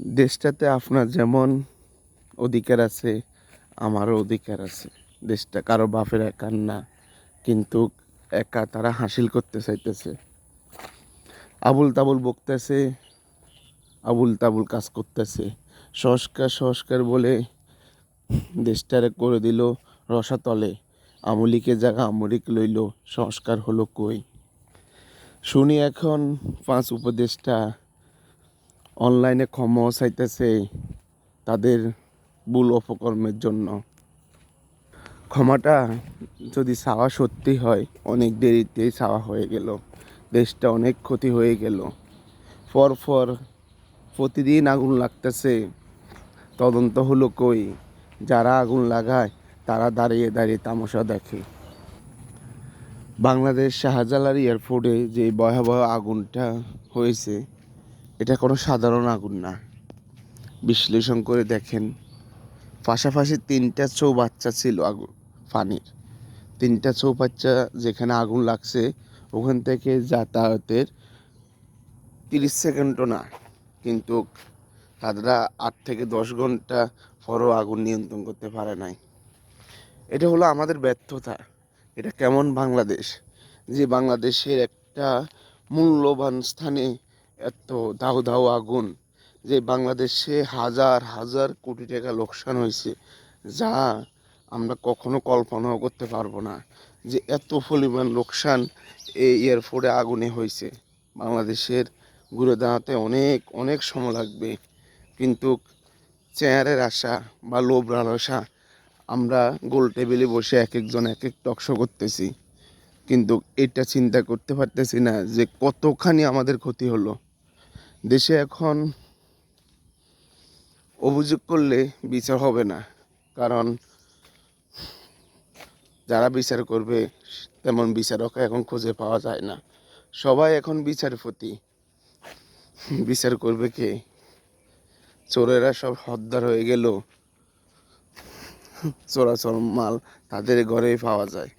দেশটাতে আপনার যেমন অধিকার আছে, আমারও অধিকার আছে। দেশটা কারও বাপের একার না, কিন্তু একা তারা হাসিল করতে চাইতেছে। আবুল তাবুল বকতেছে আবুল তাবুল কাজ করতেছে। সংস্কার সংস্কার বলে দেশটারে করে দিল রসাতলে। আমলিকে জায়গা আমলিক লইল, সংস্কার হলো কই? শুনি এখন পাঁচ উপদেষ্টা অনলাইনে ক্ষমা চাইতেছে তাদের ভুল অপকর্মের জন্য। ক্ষমাটা যদি চাওয়া সত্যি হয়, অনেক দেরিতেই চাওয়া হয়ে গেল। দেশটা অনেক ক্ষতি হয়ে গেল। পর পর প্রতিদিন আগুন লাগতেছে। তদন্ত হলো কই? যারা আগুন লাগায়, তারা দাঁড়িয়ে দাঁড়িয়ে তামাশা দেখে। বাংলাদেশ শাহজালাল এয়ারপোর্টে যে ভয়াবহ আগুনটা হয়েছে এটা কোনো সাধারণ আগুন না। বিশ্লেষণ করে দেখেন, পাশাপাশি তিনটা চৌবাচ্চা ছিল আগুন পানির। তিনটা চৌবাচ্চা যেখানে আগুন লাগছে, ওখান থেকে যাতায়াতের তিরিশ সেকেন্ডও না। কিন্তু তারা আট থেকে দশ ঘণ্টা পরও আগুন নিয়ন্ত্রণ করতে পারে নাই। এটা হলো আমাদের ব্যর্থতা। এটা কেমন বাংলাদেশ? যে বাংলাদেশের একটা মূল্যবান স্থানে এত দাউ দাউ আগুন যে বাংলাদেশে হাজার হাজার কোটি টাকা লোকসান হয়েছে, যা আমরা কখনো কল্পনাও করতে পারব না যে এত পরিমাণ লোকসান এই এয়ারপোর্টে আগুনে হয়েছে। বাংলাদেশের ঘুরে দাঁড়াতে অনেক অনেক সময় লাগবে, কিন্তু চেয়ারের আশা বা লোভ লালসা আমরা গোল টেবিলে বসে এক একজন এক এক টকশো করতেছি, কিন্তু এটা চিন্তা করতে পারতেছি না যে কতখানি আমাদের ক্ষতি হলো। দেশে এখন অভিযোগ করলে বিচার হবে না। কারণ যারা বিচার করবে, তেমন বিচারক এখন খুঁজে পাওয়া যায় না। সবাই এখন বিচার প্রতি। বিচার করবে কে? চোরেরা সব হদ্দার হয়ে গেল। চোরাচর মাল তাদের ঘরেই পাওয়া যায়।